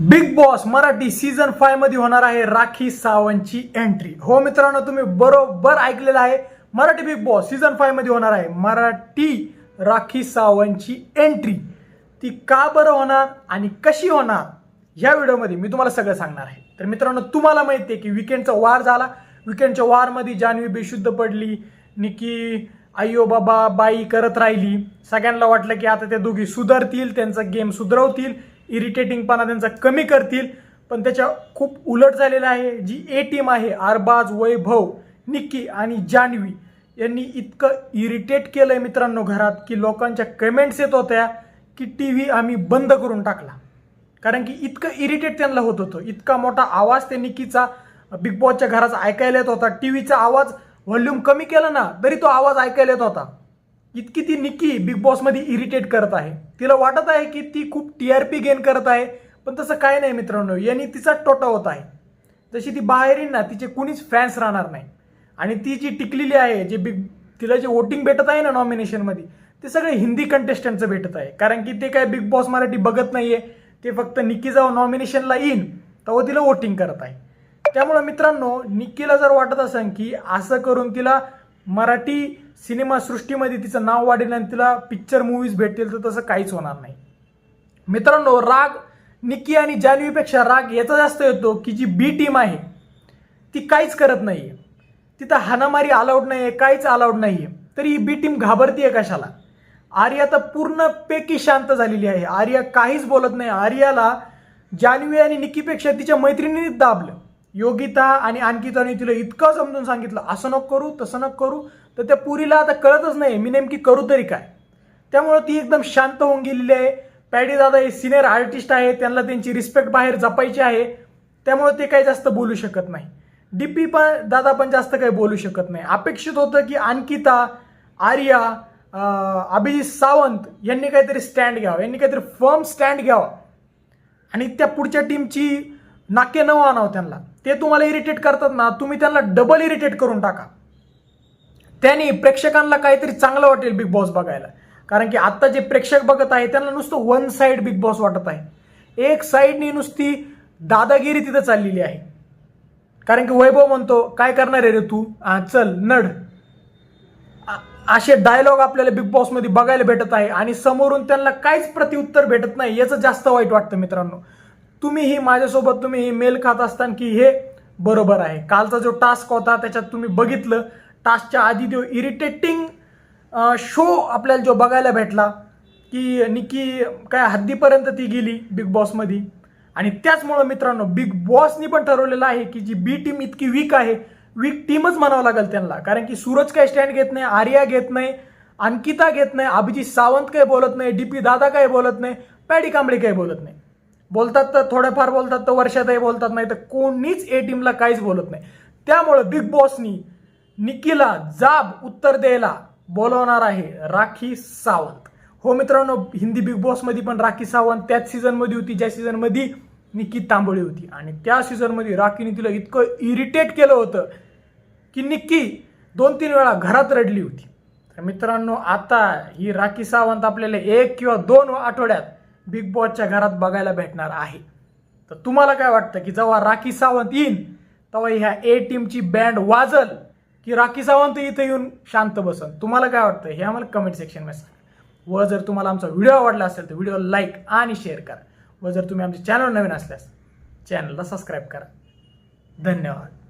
Big Boss Marathi season फायमध्ये होणार आहे राखी सावंतची एंट्री हो मित्रांनो तुम्ही बरोबर ऐकलेलं आहे. मराठी बिग बॉस सीझन फायमध्ये होणार आहे मराठी राखी सावंतची एंट्री ती का बरं होणार आणि कशी होणार ह्या व्हिडिओमध्ये मी तुम्हाला सगळं सांगणार आहे. तर मित्रांनो तुम्हाला माहिती आहे की विकेंडचा वार झाला. विकेंडच्या वारमध्ये जान्हवी बेशुद्ध पडली. निकी आयो बाबा बाई करत राहिली. सगळ्यांना वाटलं की आता त्या दोघी सुधारतील त्यांचा गेम सुधरवतील. इरिटेटिंगपणा त्यांचा कमी करतील. पण त्याच्या खूप उलट झालेलं आहे. जी ए टीम आहे अरबाज वैभव निक्की आणि जान्हवी यांनी इतकं इरिटेट केलंय मित्रांनो घरात की लोकांच्या कमेंट्स येत होत्या की टी व्ही आम्ही बंद करून टाकला. कारण की इतकं इरिटेट त्यांना होत होतं. इतका मोठा आवाज ते निकीचा बिग बॉसच्या घराचा ऐकायला येत होता. टी व्हीचा आवाज व्हॉल्यूम कमी केला ना तरी तो आवाज ऐकायला येत होता. इतकी ती निक्की बिग बॉसमध्ये इरिटेट करत आहे. तिला वाटत आहे की ती खूप टी आर पी गेन करत आहे पण तसं काय नाही मित्रांनो. यांनी तिचा तोटा होत आहे. जशी ती बाहेर येईल ना तिचे कुणीच फॅन्स राहणार नाही. आणि ती जी टिकलेली आहे जे बिग तिला जे वोटिंग भेटत आहे ना नॉमिनेशनमध्ये ते सगळे हिंदी कंटेस्टंटचं भेटत आहे. कारण की ते काय बिग बॉस मराठी बघत नाही आहे ते फक्त निक्की जाऊ नॉमिनेशनला येईन तेव्हा तिला वोटिंग करत आहे. त्यामुळं मित्रांनो निक्कीला जर वाटत असेल की असं करून तिला मराठी सिनेमा सृष्टीमध्ये तिचं नाव वाढेल आणि तिला पिक्चर मूवीज भेटतील तर तसं काहीच होणार नाही. मित्रांनो राग निकी आणि जान्हवीपेक्षा राग याचा जास्त येतो की जी बी टीम आहे. ती काहीच करत नाही आहे तिथं हाणामारी अलाउड आहे काहीच अलाउड आहे तरी ही बी टीम घाबरतीये कशाला? आर्या तर पूर्णपैकी शांत झालेली आहे. आर्या काहीच बोलत नाही. आर्याला जान्हवी आणि निकीपेक्षा तिच्या मैत्रिणीने दाबलं. योगिता आणि आणखीताने तिला इतकं समजून सांगितलं असं नको करू तसं नको करू. तर त्या पुरीला आता कळतच नाही मी नेमकी करू तरी काय? त्यामुळं ती एकदम शांत होऊन गेलेली आहे. पॅडी दादा हे सिनियर आर्टिस्ट आहे त्यांना त्यांची रिस्पेक्ट बाहेर जपायची आहे. त्यामुळे ते काही जास्त बोलू शकत नाही. डी पी पण दादा पण जास्त काही बोलू शकत नाही. अपेक्षित होतं की अंकिता आर्या अभिजित सावंत यांनी काहीतरी स्टँड घ्यावं यांनी काहीतरी फर्म स्टँड घ्यावा. आणि त्या पुढच्या टीमची नाके न आणावं त्यांना. ते तुम्हाला इरिटेट करतात ना तुम्ही त्यांना डबल इरिटेट करून टाका. त्यांनी प्रेक्षकांना काहीतरी चांगलं वाटेल बिग बॉस बघायला. कारण की आता जे प्रेक्षक बघत आहे त्यांना नुसतं वन साइड बिग बॉस वाटत आहे. एक साईडनी नुसती दादागिरी तिथं चाललेली आहे. कारण की वैभव म्हणतो काय करणार आहे रे तू? चल नड. असे डायलॉग आपल्याला बिग बॉसमध्ये बघायला भेटत आहे. आणि समोरून त्यांना काहीच प्रत्युत्तर भेटत नाही याचं जास्त वाईट वाटतं मित्रांनो. तुम्हीही माझ्यासोबत तुम्ही ही मेल खात असताना की हे बरोबर आहे. कालचा जो टास्क होता त्याच्यात तुम्ही बघितलं. टास्कच्या आधी जो इरिटेटिंग शो आपल्याला जो बघायला भेटला की निकी काय हद्दीपर्यंत ती गेली बिग बॉसमध्ये आणि त्याचमुळं मित्रांनो बिग बॉसनी पण ठरवलेलं आहे की जी बी टीम इतकी वीक आहे वीक टीमच म्हणावं लागेल त्यांना. कारण की सूरज काय स्टँड घेत नाही आर्या घेत नाही अंकिता घेत नाही अभिजित सावंत काही बोलत नाही डी पी दादा काही बोलत नाही पॅडी कांबळे काही बोलत नाही. बोलतात तर थोड्याफार बोलतात तर वर्षातही बोलतात नाही तर कोणीच ए टीमला काहीच बोलत नाही. त्यामुळं बिग बॉसनी निकीला जाब उत्तर द्यायला बोलवणार आहे राखी सावंत. हो मित्रांनो हिंदी बिग बॉसमध्ये पण राखी सावंत त्याच सीझनमध्ये होती ज्या सीझनमध्ये निकी तांबोळी होती. आणि त्या सीझनमध्ये राखीने तिला इतकं इरिटेट केलं होतं की निक्की दोन तीन वेळा घरात रडली होती. तर मित्रांनो आता ही राखी सावंत आपल्याला एक किंवा दोन आठवड्यात बिग बॉसच्या घरात बघायला भेटणार आहे. तर तुम्हाला काय वाटतं की जेव्हा राखी सावंत येईन तेव्हा ह्या ए टीमची बँड वाजल की राखी सावंत इथं येऊन शांत बसल तुम्हाला काय वाटतं? हे आम्हाला कमेंट सेक्शनमध्ये सांगा. व जर तुम्हाला आमचा व्हिडिओ आवडला असेल तर व्हिडिओ लाईक आणि शेअर करा. व जर तुम्ही आमचे चॅनल नवीन असल्यास चॅनलला सबस्क्राईब करा. धन्यवाद.